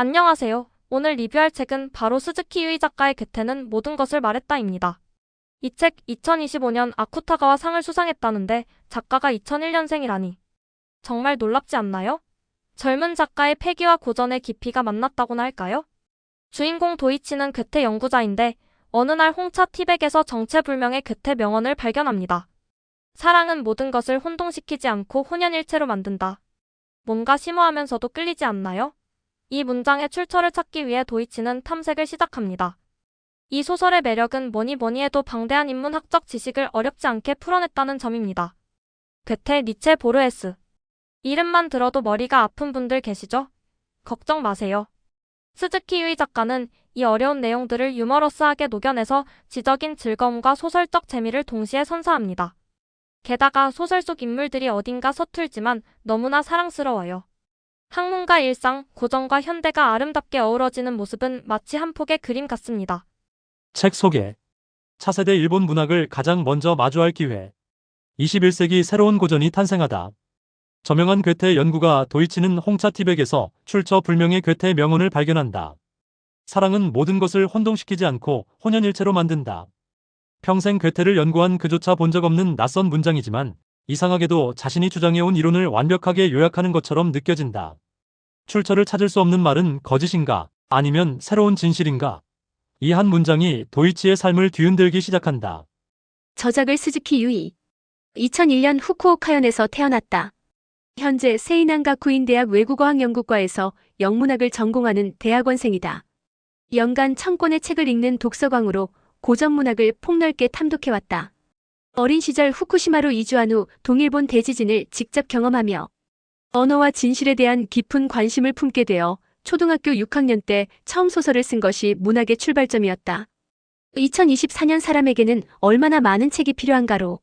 안녕하세요. 오늘 리뷰할 책은 바로 스즈키 유이 작가의 괴테는 모든 것을 말했다입니다. 이 책 2025년 아쿠타가와 상을 수상했다는데 작가가 2001년생이라니. 정말 놀랍지 않나요? 젊은 작가의 패기와 고전의 깊이가 만났다고나 할까요? 주인공 도이치는 괴테 연구자인데 어느 날 홍차 티백에서 정체불명의 괴테 명언을 발견합니다. 사랑은 모든 것을 혼동시키지 않고 혼연일체로 만든다. 뭔가 심오하면서도 끌리지 않나요? 이 문장의 출처를 찾기 위해 도이치는 탐색을 시작합니다. 이 소설의 매력은 뭐니 뭐니 해도 방대한 인문학적 지식을 어렵지 않게 풀어냈다는 점입니다. 괴테 니체 보르헤스. 이름만 들어도 머리가 아픈 분들 계시죠? 걱정 마세요. 스즈키 유이 작가는 이 어려운 내용들을 유머러스하게 녹여내서 지적인 즐거움과 소설적 재미를 동시에 선사합니다. 게다가 소설 속 인물들이 어딘가 서툴지만 너무나 사랑스러워요. 학문과 일상, 고전과 현대가 아름답게 어우러지는 모습은 마치 한 폭의 그림 같습니다. 책 소개. 차세대 일본 문학을 가장 먼저 마주할 기회. 21세기 새로운 고전이 탄생하다. 저명한 괴테 연구가 도이치는 홍차 티백에서 출처 불명의 괴테 명언을 발견한다. 사랑은 모든 것을 혼동시키지 않고 혼연일체로 만든다. 평생 괴테를 연구한 그조차 본 적 없는 낯선 문장이지만 이상하게도 자신이 주장해온 이론을 완벽하게 요약하는 것처럼 느껴진다. 출처를 찾을 수 없는 말은 거짓인가 아니면 새로운 진실인가? 이 한 문장이 도이치의 삶을 뒤흔들기 시작한다. 저작을 스즈키 유이. 2001년 후쿠오카현에서 태어났다. 현재 세이난가 구인대학 외국어학 연구과에서 영문학을 전공하는 대학원생이다. 연간 천 권의 책을 읽는 독서광으로 고전문학을 폭넓게 탐독해왔다. 어린 시절 후쿠시마로 이주한 후 동일본 대지진을 직접 경험하며 언어와 진실에 대한 깊은 관심을 품게 되어 초등학교 6학년 때 처음 소설을 쓴 것이 문학의 출발점이었다. 2024년 사람에게는 얼마나 많은 책이 필요한가로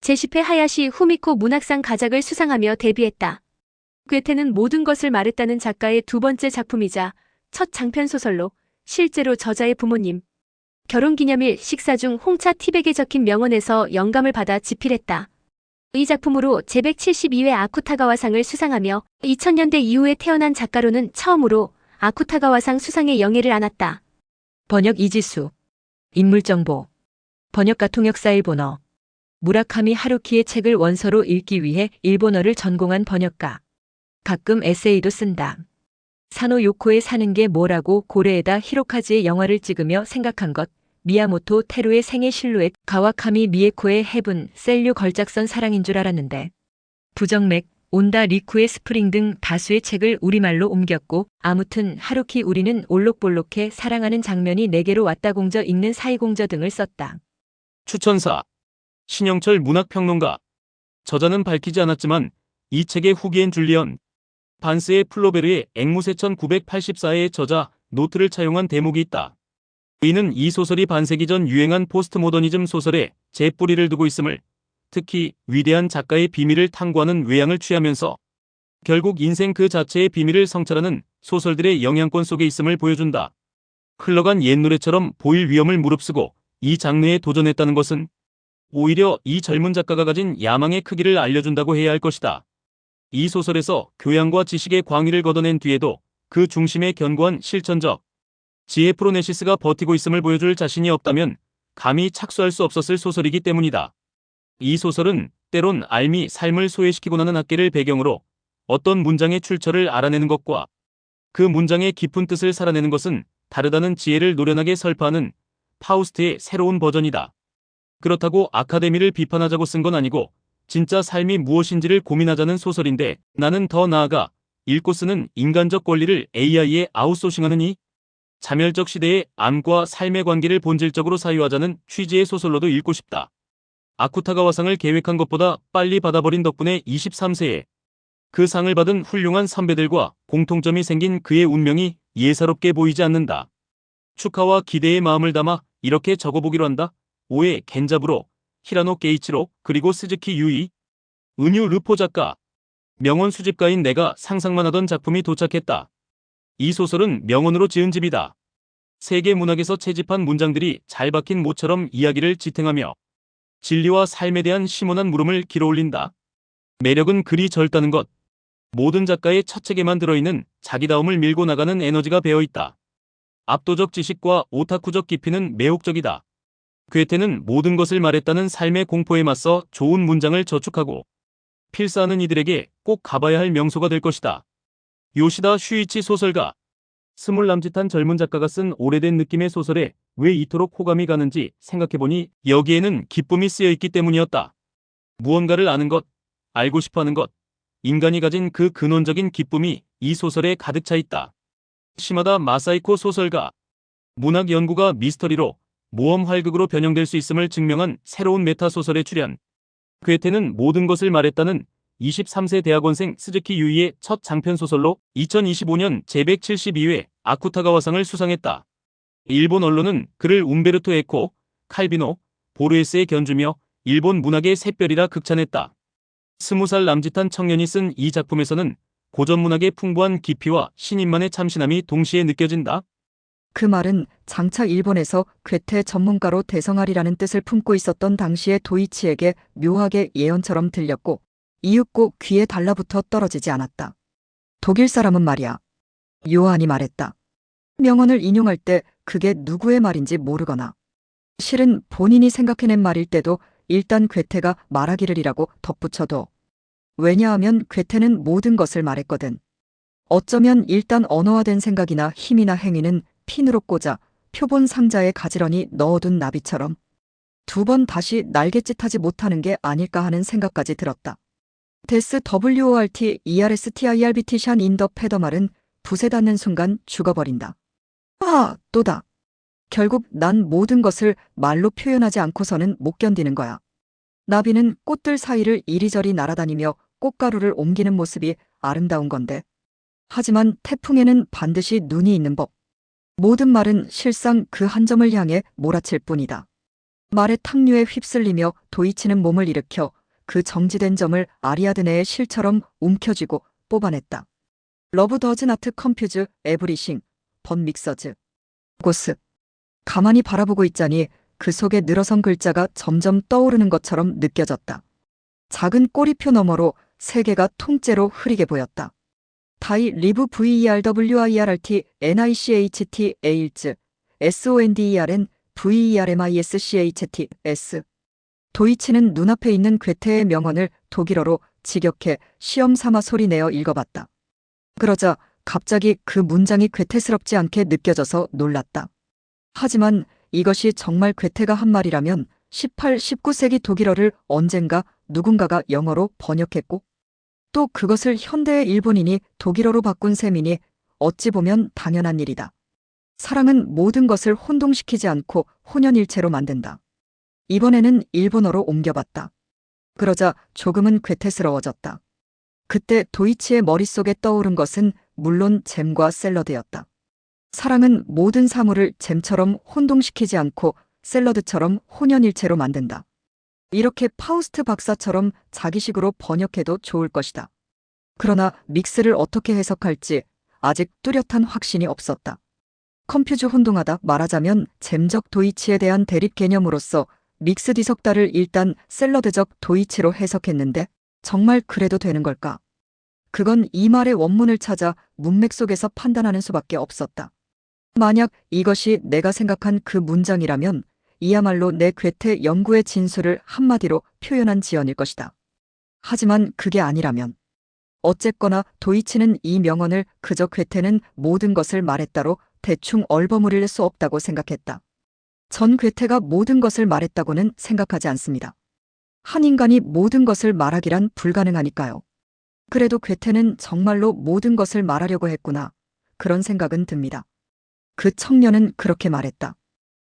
제10회 하야시 후미코 문학상 가작을 수상하며 데뷔했다. 괴테는 모든 것을 말했다는 작가의 두 번째 작품이자 첫 장편 소설로 실제로 저자의 부모님 결혼기념일 식사 중 홍차 티백에 적힌 명언에서 영감을 받아 집필했다. 이 작품으로 제172회 아쿠타가와상을 수상하며 2000년대 이후에 태어난 작가로는 처음으로 아쿠타가와상 수상의 영예를 안았다. 번역 이지수. 인물정보. 번역가 통역사 일본어. 무라카미 하루키의 책을 원서로 읽기 위해 일본어를 전공한 번역가. 가끔 에세이도 쓴다. 사노 요코에 사는 게 뭐라고 고레에다 히로카즈의 영화를 찍으며 생각한 것. 미야모토 테루의 생애 실루엣, 가와카미 미에코의 해분, 셀류 걸작선 사랑인 줄 알았는데. 부정맥, 온다 리쿠의 스프링 등 다수의 책을 우리말로 옮겼고 아무튼 하루키 우리는 올록볼록해 사랑하는 장면이 내게로 왔다 공저 읽는 사이 공저 등을 썼다. 추천사 신영철 문학평론가 저자는 밝히지 않았지만 이 책의 후기엔 줄리언 반스의 플로베르의 앵무새 1984의 저자 노트를 차용한 대목이 있다. 이는 이 소설이 반세기 전 유행한 포스트모더니즘 소설에 제 뿌리를 두고 있음을 특히 위대한 작가의 비밀을 탐구하는 외양을 취하면서 결국 인생 그 자체의 비밀을 성찰하는 소설들의 영향권 속에 있음을 보여준다. 흘러간 옛 노래처럼 보일 위험을 무릅쓰고 이 장르에 도전했다는 것은 오히려 이 젊은 작가가 가진 야망의 크기를 알려준다고 해야 할 것이다. 이 소설에서 교양과 지식의 광위를 걷어낸 뒤에도 그 중심에 견고한 실천적 지혜 프로네시스가 버티고 있음을 보여줄 자신이 없다면 감히 착수할 수 없었을 소설이기 때문이다. 이 소설은 때론 알미 삶을 소외시키고 나는 학계를 배경으로 어떤 문장의 출처를 알아내는 것과 그 문장의 깊은 뜻을 살아내는 것은 다르다는 지혜를 노련하게 설파하는 파우스트의 새로운 버전이다. 그렇다고 아카데미를 비판하자고 쓴 건 아니고 진짜 삶이 무엇인지를 고민하자는 소설인데 나는 더 나아가 읽고 쓰는 인간적 권리를 AI에 아웃소싱하는 이 자멸적 시대의 암과 삶의 관계를 본질적으로 사유하자는 취지의 소설로도 읽고 싶다. 아쿠타가와 상을 계획한 것보다 빨리 받아버린 덕분에 23세에 그 상을 받은 훌륭한 선배들과 공통점이 생긴 그의 운명이 예사롭게 보이지 않는다. 축하와 기대의 마음을 담아 이렇게 적어보기로 한다. 오에 겐자부로, 히라노 게이치로, 그리고 스즈키 유이, 은유 르포 작가, 명언 수집가인 내가 상상만 하던 작품이 도착했다. 이 소설은 명언으로 지은 집이다. 세계 문학에서 채집한 문장들이 잘 박힌 모처럼 이야기를 지탱하며 진리와 삶에 대한 심원한 물음을 길어올린다. 매력은 그리 젊다는 것. 모든 작가의 첫 책에만 들어있는 자기다움을 밀고 나가는 에너지가 배어 있다. 압도적 지식과 오타쿠적 깊이는 매혹적이다. 괴테는 모든 것을 말했다는 삶의 공포에 맞서 좋은 문장을 저축하고 필사하는 이들에게 꼭 가봐야 할 명소가 될 것이다. 요시다 슈이치 소설가 스물 남짓한 젊은 작가가 쓴 오래된 느낌의 소설에 왜 이토록 호감이 가는지 생각해보니 여기에는 기쁨이 쓰여 있기 때문이었다. 무언가를 아는 것, 알고 싶어 하는 것, 인간이 가진 그 근원적인 기쁨이 이 소설에 가득 차 있다. 시마다 마사이코 소설가 문학 연구가 미스터리로 모험 활극으로 변형될 수 있음을 증명한 새로운 메타 소설의 출현. 괴테는 모든 것을 말했다는 23세 대학원생 스즈키 유이의 첫 장편 소설로 2025년 제172회 아쿠타가와상을 수상했다. 일본 언론은 그를 움베르토 에코, 칼비노, 보르헤스에 견주며 일본 문학의 샛별이라 극찬했다. 스무 살 남짓한 청년이 쓴 이 작품에서는 고전 문학의 풍부한 깊이와 신인만의 참신함이 동시에 느껴진다. 그 말은 장차 일본에서 괴테 전문가로 대성하리라는 뜻을 품고 있었던 당시의 도이치에게 묘하게 예언처럼 들렸고 이윽고 귀에 달라붙어 떨어지지 않았다. 독일 사람은 말이야. 요한이 말했다. 명언을 인용할 때 그게 누구의 말인지 모르거나 실은 본인이 생각해낸 말일 때도 일단 괴테가 말하기를이라고 덧붙여도 왜냐하면 괴테는 모든 것을 말했거든. 어쩌면 일단 언어화된 생각이나 힘이나 행위는 핀으로 꽂아 표본 상자에 가지런히 넣어둔 나비처럼 두 번 다시 날갯짓하지 못하는 게 아닐까 하는 생각까지 들었다. 데스 WORT ERSTIRBT 샨 인더 페더말은 붓에 닿는 순간 죽어버린다. 아, 또다. 결국 난 모든 것을 말로 표현하지 않고서는 못 견디는 거야. 나비는 꽃들 사이를 이리저리 날아다니며 꽃가루를 옮기는 모습이 아름다운 건데. 하지만 태풍에는 반드시 눈이 있는 법. 모든 말은 실상 그 한 점을 향해 몰아칠 뿐이다. 말의 탕류에 휩쓸리며 도이치는 몸을 일으켜 그 정지된 점을 아리아드네의 실처럼 움켜쥐고 뽑아냈다. 러브 더즈 나트 컴퓨즈 에브리싱 번 믹서즈 고스 가만히 바라보고 있자니 그 속에 늘어선 글자가 점점 떠오르는 것처럼 느껴졌다. 작은 꼬리표 너머로 세 개가 통째로 흐리게 보였다. 다이 리브 VERWIRRT NICHT 에일즈 SONDERN VERMISCHT S 도이치는 눈앞에 있는 괴테의 명언을 독일어로 직역해 시험 삼아 소리내어 읽어봤다. 그러자 갑자기 그 문장이 괴테스럽지 않게 느껴져서 놀랐다. 하지만 이것이 정말 괴테가 한 말이라면 18, 19세기 독일어를 언젠가 누군가가 영어로 번역했고 또 그것을 현대의 일본인이 독일어로 바꾼 셈이니 어찌 보면 당연한 일이다. 사랑은 모든 것을 혼동시키지 않고 혼연일체로 만든다. 이번에는 일본어로 옮겨봤다. 그러자 조금은 괴테스러워졌다. 그때 도이치의 머릿속에 떠오른 것은 물론 잼과 샐러드였다. 사랑은 모든 사물을 잼처럼 혼동시키지 않고 샐러드처럼 혼연일체로 만든다. 이렇게 파우스트 박사처럼 자기식으로 번역해도 좋을 것이다. 그러나 믹스를 어떻게 해석할지 아직 뚜렷한 확신이 없었다. 컴퓨즈 혼동하다 말하자면 잼적 도이치에 대한 대립 개념으로서 믹스 디석다를 일단 샐러드적 도이치로 해석했는데 정말 그래도 되는 걸까? 그건 이 말의 원문을 찾아 문맥 속에서 판단하는 수밖에 없었다. 만약 이것이 내가 생각한 그 문장이라면 이야말로 내 괴테 연구의 진수를 한마디로 표현한 지연일 것이다. 하지만 그게 아니라면 어쨌거나 도이치는 이 명언을 그저 괴테는 모든 것을 말했다로 대충 얼버무릴 수 없다고 생각했다. 전 괴테가 모든 것을 말했다고는 생각하지 않습니다. 한 인간이 모든 것을 말하기란 불가능하니까요. 그래도 괴테는 정말로 모든 것을 말하려고 했구나. 그런 생각은 듭니다. 그 청년은 그렇게 말했다.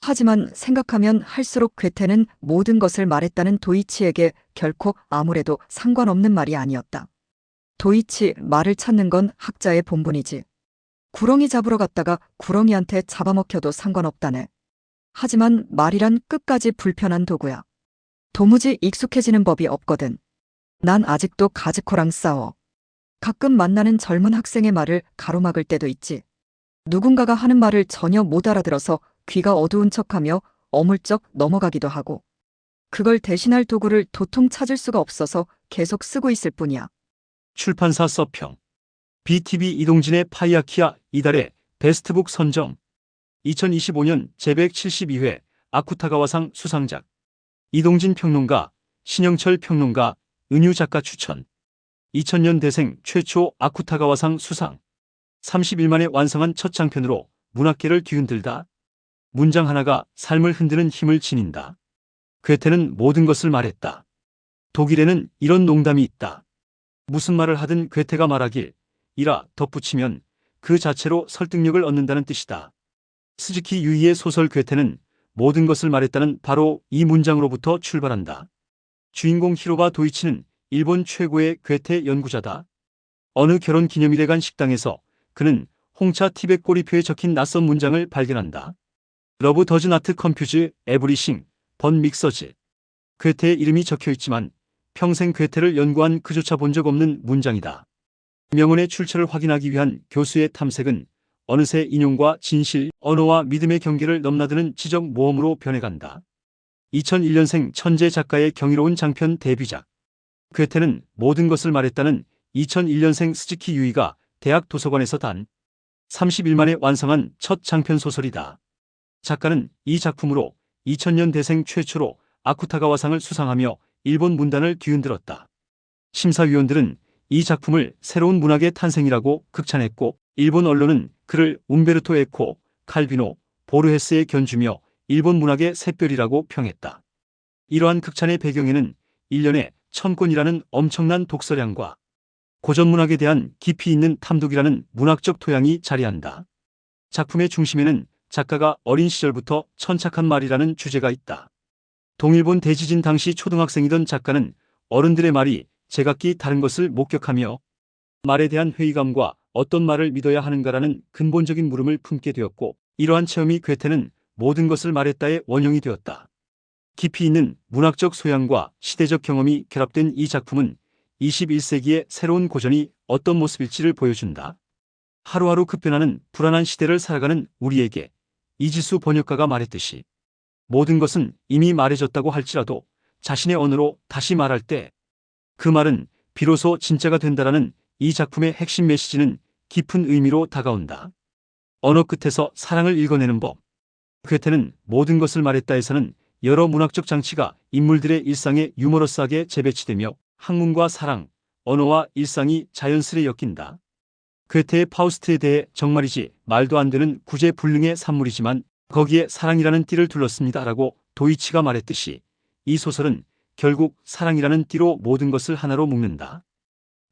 하지만 생각하면 할수록 괴테는 모든 것을 말했다는 도이치에게 결코 아무래도 상관없는 말이 아니었다. 도이치 말을 찾는 건 학자의 본분이지. 구렁이 잡으러 갔다가 구렁이한테 잡아먹혀도 상관없다네. 하지만 말이란 끝까지 불편한 도구야. 도무지 익숙해지는 법이 없거든. 난 아직도 가즈코랑 싸워. 가끔 만나는 젊은 학생의 말을 가로막을 때도 있지. 누군가가 하는 말을 전혀 못 알아들어서 귀가 어두운 척하며 어물쩍 넘어가기도 하고. 그걸 대신할 도구를 도통 찾을 수가 없어서 계속 쓰고 있을 뿐이야. 출판사 서평. BTV 이동진의 파이아키아 이달의 베스트북 선정. 2025년 제172회 아쿠타가와상 수상작. 이동진 평론가, 신영철 평론가, 은유 작가 추천. 2000년 대생 최초 아쿠타가와상 수상. 31만에 완성한 첫 장편으로 문학계를 뒤흔들다. 문장 하나가 삶을 흔드는 힘을 지닌다. 괴테는 모든 것을 말했다. 독일에는 이런 농담이 있다. 무슨 말을 하든 괴테가 말하길 이라 덧붙이면 그 자체로 설득력을 얻는다는 뜻이다. 스즈키 유이의 소설 괴테는 모든 것을 말했다는 바로 이 문장으로부터 출발한다. 주인공 히로바 도이치는 일본 최고의 괴테 연구자다. 어느 결혼 기념일에 간 식당에서 그는 홍차 티벳 꼬리표에 적힌 낯선 문장을 발견한다. 러브 더즈 나트 컴퓨즈 에브리싱 번 믹서즈. 괴테의 이름이 적혀 있지만 평생 괴테를 연구한 그조차 본 적 없는 문장이다. 명언의 출처를 확인하기 위한 교수의 탐색은 어느새 인용과 진실, 언어와 믿음의 경계를 넘나드는 지적 모험으로 변해간다. 2001년생 천재 작가의 경이로운 장편 데뷔작. 괴테는 모든 것을 말했다는 2001년생 스즈키 유이가 대학 도서관에서 단 31만에 완성한 첫 장편 소설이다. 작가는 이 작품으로 2000년 대생 최초로 아쿠타가와상을 수상하며 일본 문단을 뒤흔들었다. 심사위원들은 이 작품을 새로운 문학의 탄생이라고 극찬했고 일본 언론은 그를 움베르토 에코, 칼비노, 보르헤스에 견주며 일본 문학의 샛별이라고 평했다. 이러한 극찬의 배경에는 1년에 천권이라는 엄청난 독서량과 고전 문학에 대한 깊이 있는 탐독이라는 문학적 토양이 자리한다. 작품의 중심에는 작가가 어린 시절부터 천착한 말이라는 주제가 있다. 동일본 대지진 당시 초등학생이던 작가는 어른들의 말이 제각기 다른 것을 목격하며 말에 대한 회의감과 어떤 말을 믿어야 하는가라는 근본적인 물음을 품게 되었고 이러한 체험이 괴테는 모든 것을 말했다의 원형이 되었다. 깊이 있는 문학적 소양과 시대적 경험이 결합된 이 작품은 21세기의 새로운 고전이 어떤 모습일지를 보여준다. 하루하루 급변하는 불안한 시대를 살아가는 우리에게 이지수 번역가가 말했듯이 모든 것은 이미 말해졌다고 할지라도 자신의 언어로 다시 말할 때 그 말은 비로소 진짜가 된다라는 이 작품의 핵심 메시지는 깊은 의미로 다가온다. 언어 끝에서 사랑을 읽어내는 법. 괴테는 모든 것을 말했다에서는 여러 문학적 장치가 인물들의 일상에 유머러스하게 재배치되며 학문과 사랑, 언어와 일상이 자연스레 엮인다. 괴테의 파우스트에 대해 정말이지 말도 안 되는 구제불능의 산물이지만 거기에 사랑이라는 띠를 둘렀습니다라고 도이치가 말했듯이 이 소설은 결국 사랑이라는 띠로 모든 것을 하나로 묶는다.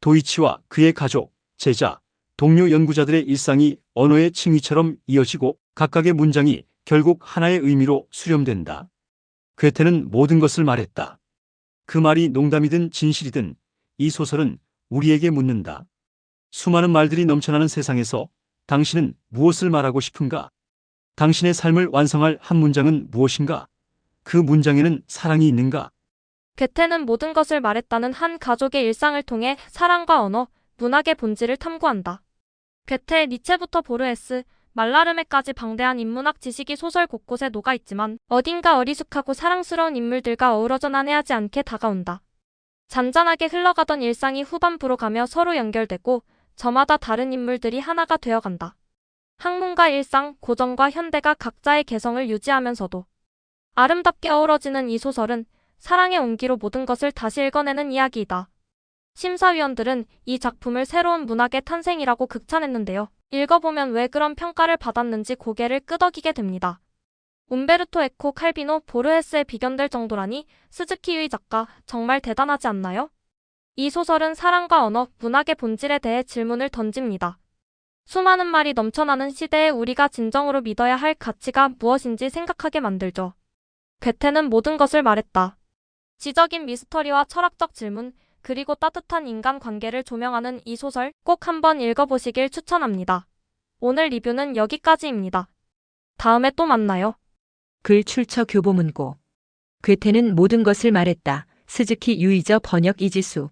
도이치와 그의 가족, 제자, 동료 연구자들의 일상이 언어의 층위처럼 이어지고 각각의 문장이 결국 하나의 의미로 수렴된다. 괴테는 모든 것을 말했다. 그 말이 농담이든 진실이든 이 소설은 우리에게 묻는다. 수많은 말들이 넘쳐나는 세상에서 당신은 무엇을 말하고 싶은가? 당신의 삶을 완성할 한 문장은 무엇인가? 그 문장에는 사랑이 있는가? 괴테는 모든 것을 말했다는 한 가족의 일상을 통해 사랑과 언어, 문학의 본질을 탐구한다. 괴테, 니체부터 보르헤스, 말라르메까지 방대한 인문학 지식이 소설 곳곳에 녹아 있지만 어딘가 어리숙하고 사랑스러운 인물들과 어우러져 난해하지 않게 다가온다. 잔잔하게 흘러가던 일상이 후반부로 가며 서로 연결되고 저마다 다른 인물들이 하나가 되어간다. 학문과 일상, 고전과 현대가 각자의 개성을 유지하면서도 아름답게 어우러지는 이 소설은 사랑의 온기로 모든 것을 다시 읽어내는 이야기이다. 심사위원들은 이 작품을 새로운 문학의 탄생이라고 극찬했는데요. 읽어보면 왜 그런 평가를 받았는지 고개를 끄덕이게 됩니다. 움베르토 에코 칼비노 보르헤스에 비견될 정도라니 스즈키의 작가 정말 대단하지 않나요? 이 소설은 사랑과 언어, 문학의 본질에 대해 질문을 던집니다. 수많은 말이 넘쳐나는 시대에 우리가 진정으로 믿어야 할 가치가 무엇인지 생각하게 만들죠. 괴테는 모든 것을 말했다. 지적인 미스터리와 철학적 질문, 그리고 따뜻한 인간 관계를 조명하는 이 소설 꼭 한번 읽어보시길 추천합니다. 오늘 리뷰는 여기까지입니다. 다음에 또 만나요. 글 출처 교보문고. 괴테는 모든 것을 말했다. 스즈키 유이저 번역 이지수.